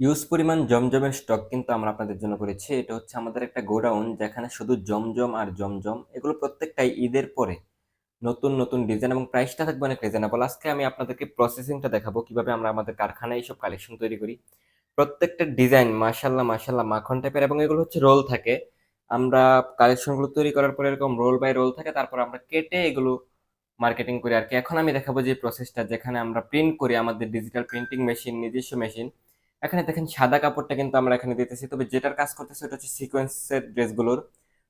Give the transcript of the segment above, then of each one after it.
Huge পরিমাণ জমজমের stock কিন্তু আমরা আপনাদের জন্য করেছি। এটা হচ্ছে আমাদের একটা গোডাউন যেখানে শুধু জমজম আর জমজম এগুলো প্রত্যেকটাই ঈদের পরে নতুন, নতুন ডিজাইন এবং প্রাইসটা থাকবে অনেক রিজনেবল। আজকে আমি আপনাদেরকে প্রসেসিংটা দেখাবো কীভাবে আমরা আমাদের কারখানায় এইসব কালেকশন তৈরি করি। প্রত্যেকটা ডিজাইন মাশাআল্লাহ, মাশাআল্লাহ মাখন টাইপের এবং এগুলো হচ্ছে রোল থাকে। আমরা কালেকশনগুলো তৈরি করার পরে এরকম রোল বাই রোল থাকে। তারপর আমরা কেটে এগুলো মার্কেটিং করি আর কি এখন আমি দেখাবো যে প্রসেসটা যেখানে আমরা প্রিন্ট করি আমাদের ডিজিটাল প্রিন্টিং মেশিন, নিজস্ব মেশিন। এখানে দেখেন সাদা কাপড়টা কিন্তু আমরা এখানে দিতেছি। তবে যেটার কাজ করতেছি ওটা হচ্ছে সিকোয়েন্সের ড্রেসগুলোর।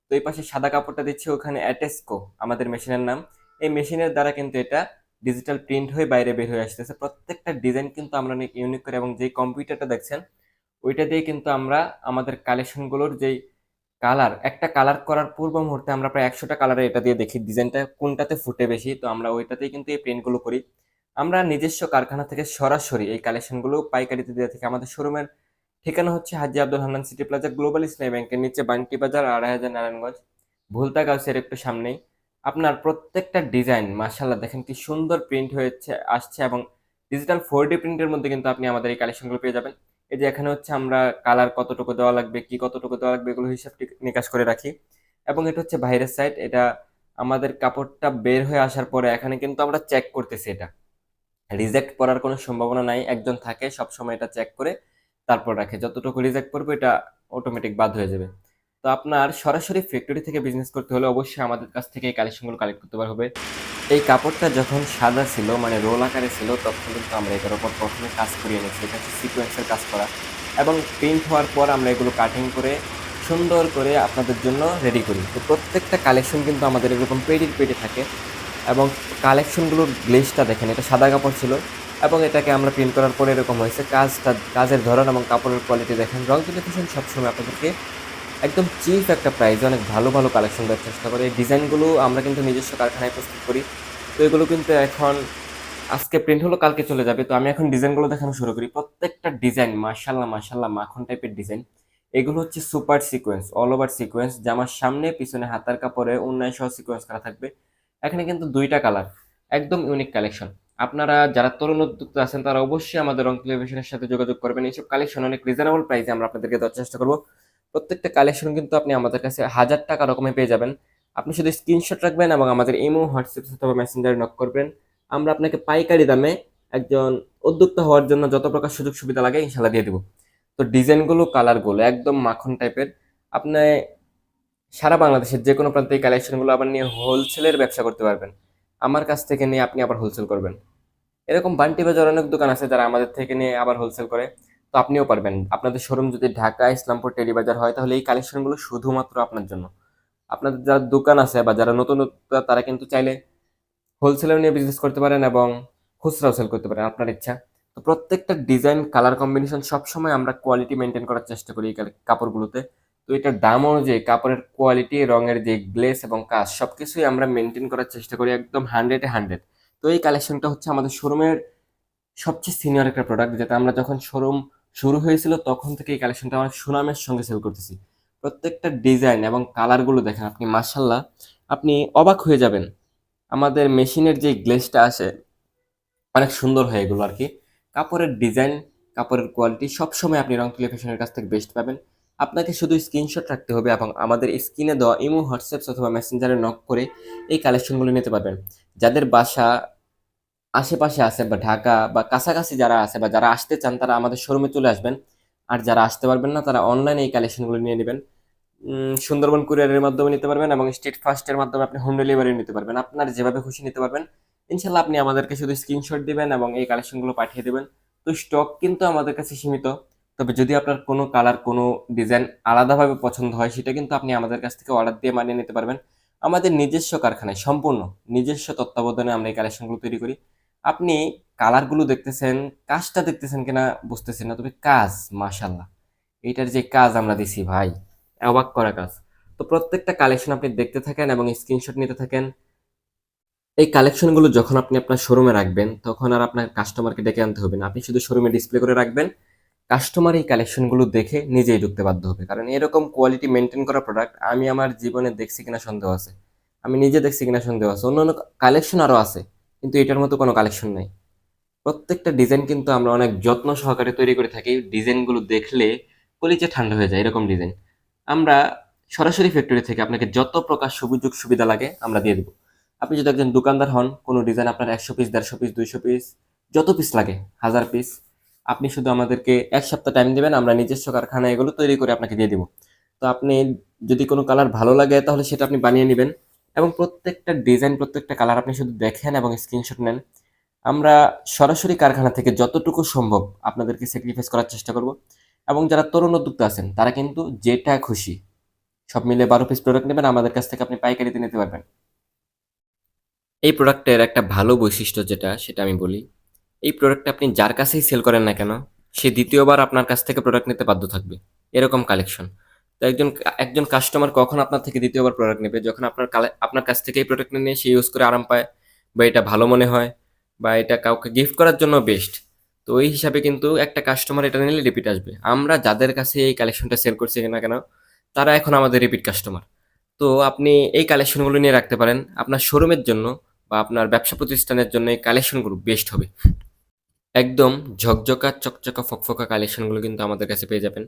তো এই পাশে সাদা কাপড়টা দিচ্ছি, ওখানে অ্যাটেস্কো আমাদের মেশিনের নাম। এই মেশিনের দ্বারা কিন্তু এটা ডিজিটাল প্রিন্ট হয়ে বাইরে বের হয়ে আসতেছে। প্রত্যেকটা ডিজাইন কিন্তু আমরা অনেক ইউনিক করে এবং যেই কম্পিউটারটা দেখছেন, ওইটা দিয়ে কিন্তু আমরা আমাদের কালেকশনগুলোর যেই কালার একটা কালার করার পূর্ব মুহূর্তে আমরা প্রায় একশোটা কালারে এটা দিয়ে দেখি ডিজাইনটা কোনটাতে ফুটে বেশি, তো আমরা ওইটাতেই কিন্তু এই প্রিন্টগুলো করি আমরা নিজস্ব কারখানা থেকে সরাসরি এই কালেকশনগুলো পাইকারিতে দিয়ে থাকি। আমাদের শোরুমের ঠিকানা হচ্ছে Haji Abdul Hannan city plaza global Islami ব্যাংকের নিচে বান্টি বাজার, আড়াই হাজার নারায়ণগঞ্জ। ভুলতা গাউসের একটু সামনেই। আপনার প্রত্যেকটা ডিজাইন মাশাল্লাহ দেখেন কি সুন্দর প্রিন্ট হয়েছে, আসছে এবং ডিজিটাল ফোর ডি প্রিন্টের মধ্যে কিন্তু আপনি আমাদের এই কালেকশনগুলো পেয়ে যাবেন। এই যে এখানে হচ্ছে আমরা কালার কতটুকু দেওয়া লাগবে, কি কতটুকু দেওয়া লাগবে, এগুলো হিসাব নিকাশ করে রাখি। এবং এটা হচ্ছে বাইরের সাইড এটা আমাদের কাপড়টা বের হয়ে আসার পরে এখানে কিন্তু আমরা চেক করতেছি এটা। রিজেক্ট করার কোনো সম্ভাবনা নাই। একজন থাকে সব সময় এটা চেক করে তারপর রাখে। যতটুকু রিজেক্ট করবে, এটা অটোমেটিক বাদ হয়ে যাবে। তো আপনার সরাসরি ফ্যাক্টরি থেকে বিজনেস করতে হলে অবশ্যই আমাদের কাছ থেকে এই কালেকশনগুলো কালেক্ট করতে পারবে। এই কাপড়টা যখন সাদা ছিল মানে রোল আকারে ছিল, তখন কিন্তু আমরা এটার ওপর প্রথমে কাজ করিয়ে নিয়েছি এটা হচ্ছে সিকোয়েন্সের কাজ করা। এবং প্রিন্ট হওয়ার পর আমরা এগুলো কাটিং করে, সুন্দর করে আপনাদের জন্য রেডি করি। তো প্রত্যেকটা কালেকশন কিন্তু আমাদের এরকম পেডির পেডে থাকে। এবং কালেকশনগুলোর গ্লেজটা দেখেন, এটা সাদা কাপড় ছিল এবং এটাকে আমরা প্রিন্ট করার পরে এরকম হয়েছে। কাজটা, কাজের ধরন এবং কাপড়ের কোয়ালিটি দেখেন, রং তুলিফিকেশন সবসময় আপনাদেরকে একদম চিপ একটা প্রাইসে অনেক ভালো ভালো কালেকশন দেওয়ার চেষ্টা করে। এই ডিজাইনগুলো আমরা কিন্তু নিজস্ব কারখানায় প্রস্তুত করি। তো এগুলো কিন্তু এখন, আজকে প্রিন্ট হলো, কালকে চলে যাবে। তো আমি এখন ডিজাইনগুলো দেখানো শুরু করি। প্রত্যেকটা ডিজাইন মাশাল্লাহ মাশাল্লাহ, মাখন টাইপের ডিজাইন এগুলো হচ্ছে super sequence all over sequence জামার সামনে, পিছনে হাতার কাপড়ে অন্যায় সহ সিকোয়েন্স করা থাকবে। এখানে কিন্তু দুইটা কালার একদম ইউনিক কালেকশন আপনারা যারা তরুণ উদ্যোক্তা আছেন, তারা অবশ্যই আমাদের রং টেলিভিশনের সাথে যোগাযোগ করবেন। এইসব কালেকশন অনেক রিজনেবল প্রাইসে আমরা আপনাদেরকে দেওয়ার চেষ্টা করব। প্রত্যেকটা কালেকশন কিন্তু আপনি আমাদের কাছে হাজার টাকা রকমে পেয়ে যাবেন। আপনি শুধু স্ক্রিনশট রাখবেন এবং আমাদের ইমো হোয়াটসঅ্যাপ অথবা মেসেঞ্জারে নক করবেন। আমরা আপনাকে পাইকারি দামে একজন উদ্যোক্তা হওয়ার জন্য যত প্রকার সুযোগ সুবিধা লাগে ইনশাল্লাহ দিয়ে দেবো। তো ডিজাইনগুলো কালারগুলো একদম মাখন টাইপের আপনি সারা বাংলাদেশের যে কোনো প্রান্তে এই কালেকশনগুলো আবার নিয়ে হোলসেলের ব্যবসা করতে পারবেন। আমার কাছ থেকে নিয়ে আপনি আবার হোলসেল করবেন। এরকম বান্টি বাজার অনেক দোকান আছে যারা আমাদের থেকে নিয়ে আবার হোলসেল করে, তো আপনিও পারবেন। আপনাদের শোরুম যদি ঢাকা, ইসলামপুর, টেলিবাজার হয়, তাহলে এই কালেকশনগুলো শুধুমাত্র আপনার জন্য। আপনাদের যারা দোকান আছে বা যারা নতুন তারা কিন্তু চাইলে হোলসেলার নিয়ে বিজনেস করতে পারেন এবং খুচরাও সেল করতে পারেন, আপনার ইচ্ছা। তো প্রত্যেকটা ডিজাইন কালার কম্বিনেশন সবসময় আমরা কোয়ালিটি মেনটেন করার চেষ্টা করি এই কাপড়গুলোতে। তো এটার দাম অনুযায়ী কাপড়ের কোয়ালিটি রঙের যে গ্লেস এবং কাজ সব কিছুই আমরা মেনটেন করার চেষ্টা করি একদম হান্ড্রেডে হান্ড্রেড তো এই কালেকশনটা হচ্ছে আমাদের শোরুমের সবচেয়ে সিনিয়র একটা প্রোডাক্ট যেটা আমরা যখন শোরুম শুরু হয়েছিল তখন থেকে এই কালেকশনটা আমরা সুনামের সঙ্গে সেল করতেছি। প্রত্যেকটা ডিজাইন এবং কালারগুলো দেখেন আপনি মার্শাল্লাহ আপনি অবাক হয়ে যাবেন। আমাদের মেশিনের যে গ্লেসটা আসে, অনেক সুন্দর হয় এগুলো আর কি। কাপড়ের ডিজাইন কাপড়ের কোয়ালিটি সবসময় আপনি রং তুলি ফ্যাশনের কাছ থেকে বেস্ট পাবেন। আপনাকে শুধু স্ক্রিনশট রাখতে হবে এবং আমাদের স্ক্রিনে দেওয়া ইমো হোয়াটসঅ্যাপ অথবা মেসেঞ্জারে নক করে এই কালেকশনগুলো নিতে পারবেন। যাদের বাসা আশেপাশে আছে বা ঢাকা বা কাছাকাছি যারা আছে বা যারা আসতে চান, তারা আমাদের শোরুমে চলে আসবেন। আর যারা আসতে পারবেন না, তারা অনলাইনে এই কালেকশনগুলো নিয়ে নেবেন। সুন্দরবন কুরিয়ারের মাধ্যমে নিতে পারবেন এবং স্ট্রিট ফাস্টের মাধ্যমে আপনি হোম ডেলিভারি নিতে পারবেন। আপনার যেভাবে খুশি নিতে পারবেন, ইনশাল্লাহ আপনি আমাদেরকে শুধু স্ক্রিনশট দিবেন এবং এই কালেকশনগুলো পাঠিয়ে দেবেন। তো স্টক কিন্তু আমাদের কাছে সীমিত। তবে যদি আপনার কোনো কালার, কোনো ডিজাইন আলাদাভাবে পছন্দ হয়, সেটা কিন্তু আপনি আমাদের কাছ থেকে অর্ডার দিয়ে মানিয়ে নিতে পারবেন। আমাদের নিজস্ব কারখানায়, সম্পূর্ণ নিজস্ব তত্ত্বাবধানে আমরা এই কালেকশনগুলো তৈরি করি। আপনি কালারগুলো দেখতেছেন, কাজটা দেখতেছেন কিনা বুঝতেছেন না, তবে কাজ মাশাল্লাহ এইটার যে কাজ আমরা দিছি, ভাই, অবাক করা কাজ। তো প্রত্যেকটা কালেকশন আপনি দেখতে থাকেন এবং স্ক্রিনশট নিতে থাকেন। এই কালেকশনগুলো যখন আপনি আপনার শোরুমে রাখবেন, তখন আর আপনার কাস্টমারকে ডেকে আনতে হবে না। আপনি শুধু শোরুমে ডিসপ্লে করে রাখবেন কাস্টমার এই কালেকশনগুলো দেখে নিজেই ঢুকতে বাধ্য হবে। কারণ এরকম কোয়ালিটি মেনটেন করা প্রোডাক্ট আমি আমার জীবনে দেখছি কিনা সন্দেহ আছে। আমি নিজে দেখছি কিনা সন্দেহ আছে। অন্য অন্য কালেকশন আরও আছে, কিন্তু এটার মতো কোনো কালেকশন নেই। প্রত্যেকটা ডিজাইন কিন্তু আমরা অনেক যত্ন সহকারে তৈরি করে থাকি। ডিজাইনগুলো দেখলে কলিজে ঠান্ডা হয়ে যায় এরকম ডিজাইন আমরা সরাসরি ফ্যাক্টরি থেকে আপনাকে যত প্রকার সুযোগ সুবিধা লাগে আমরা দিয়ে দেবো। আপনি যদি একজন দোকানদার হন, কোনো ডিজাইন আপনার একশো পিস দেড়শো পিস দুইশো পিস যত পিস লাগে, হাজার পিস আপনি শুধু আমাদেরকে এক সপ্তাহ টাইম দেবেন, আমরা নিজস্ব কারখানায় এগুলো তৈরি করে আপনাকে দিয়ে দিব। তো আপনি যদি কোনো কালার ভালো লাগে, তাহলে সেটা আপনি বানিয়ে নেবেন এবং প্রত্যেকটা ডিজাইন প্রত্যেকটা কালার আপনি শুধু দেখেন এবং স্ক্রিনশট নেন। আমরা সরাসরি কারখানা থেকে যতটুকু সম্ভব আপনাদেরকে স্যাক্রিফাইস করার চেষ্টা করব এবং যারা তরুণ উদ্যোক্তা আছেন, তারা কিন্তু যেটা খুশি সব মিলে বারো পিস প্রোডাক্ট নেবেন, আমাদের কাছ থেকে আপনি পাইকারিতে নিতে পারবেন। এই প্রোডাক্টের একটা ভালো বৈশিষ্ট্য যেটা, সেটা আমি বলি এই প্রোডাক্টটা আপনি যার কাছেই সেল করেন না কেন, সে দ্বিতীয়বার আপনার কাছ থেকে প্রোডাক্ট নিতে বাধ্য থাকবে। এরকম কালেকশন তো একজন একজন কাস্টমার কখন আপনার থেকে দ্বিতীয়বার প্রোডাক্ট নেবে? যখন আপনার আপনার কাছ থেকে এই প্রোডাক্ট নিয়ে সে ইউজ করে আরাম পায়, বা এটা ভালো মনে হয়, বা এটা কাউকে গিফট করার জন্য বেস্ট তো ওই হিসাবে কিন্তু একটা কাস্টমার এটা নিলে রিপিট আসবে। আমরা যাদের কাছে এই কালেকশনটা সেল করছি না কেন, তারা এখন আমাদের রিপিট কাস্টমার তো আপনি এই কালেকশনগুলো নিয়ে রাখতে পারেন। আপনার শোরুমের জন্য বা আপনার ব্যবসা প্রতিষ্ঠানের জন্য এই কালেকশনগুলো বেস্ট হবে। একদম ঝকঝকা, চকচকা, ফকফকা কালেকশনগুলো কিন্তু আমাদের কাছে পেয়ে যাবেন।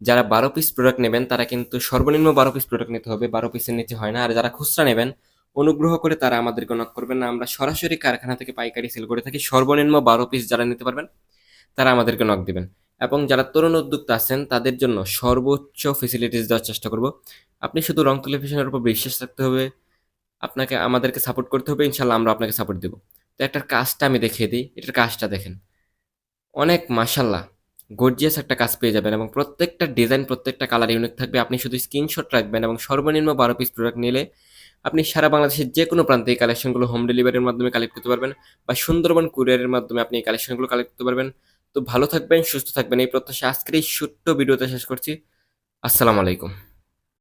যারা বারো পিস প্রোডাক্ট নেবেন, তারা কিন্তু সর্বনিম্ন বারো পিস প্রোডাক্ট নিতে হবে। বারো পিসের নিচে হয় না। আর যারা খুচরা নেবেন, অনুগ্রহ করে তারা আমাদেরকে নক করবেন না। আমরা সরাসরি কারখানা থেকে পাইকারি সেল করে থাকি। সর্বনিম্ন বারো পিস যারা নিতে পারবেন, তারা আমাদেরকে নক দিবেন। এবং যারা তরুণ উদ্যোক্তা আছেন, তাদের জন্য সর্বোচ্চ ফেসিলিটিস দেওয়ার চেষ্টা করব। আপনি শুধু রং টেলিভিশনের উপর বিশ্বাস রাখতে হবে। আপনাকে, আমাদেরকে সাপোর্ট করতে হবে। ইনশাল্লাহ আমরা আপনাকে সাপোর্ট দেবো। তো একটার কাজটা আমি দেখিয়ে দিই, এটার কাজটা দেখেন। অনেক মাশাল্লাহ গর্জিয়াস একটা কাজ পেয়ে যাবেন এবং প্রত্যেকটা ডিজাইন প্রত্যেকটা কালার ইউনিক থাকবে। আপনি শুধু স্ক্রিনশট রাখবেন এবং সর্বনিম্ন বারো পিস প্রোডাক্ট নিলে আপনি সারা বাংলাদেশের যে কোনো প্রান্তে এই কালেকশনগুলো হোম ডেলিভারির মাধ্যমে কালেক্ট করতে পারবেন বা সুন্দরবন কুরিয়ারের মাধ্যমে আপনি এই কালেকশনগুলো কালেক্ট করতে পারবেন। তো ভালো থাকবেন, সুস্থ থাকবেন। এই প্রত্যাশা আজকের এই ছোট্ট ভিডিওতে শেষ করছি। আসসালামু আলাইকুম।